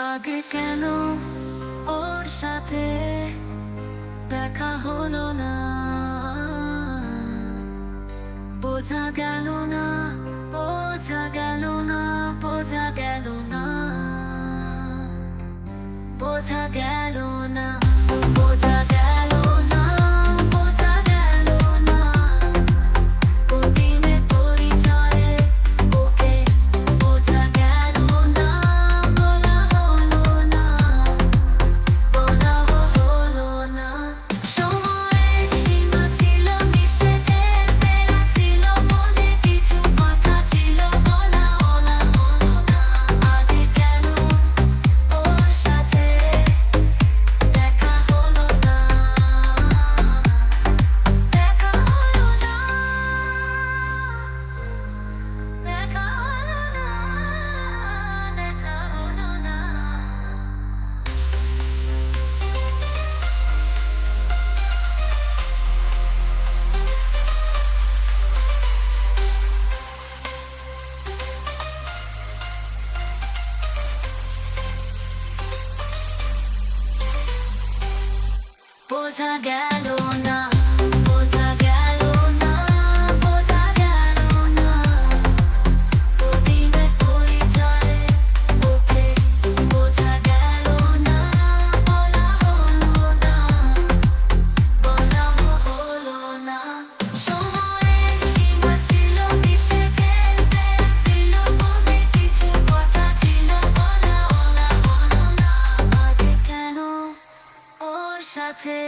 আগে কেন ওর সাথে দেখা হলো না? বোঝা গেল না, বোঝা গেল না, বোঝা গেল না। বোঝা গেল お互いのな。সাথে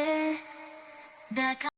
দেখা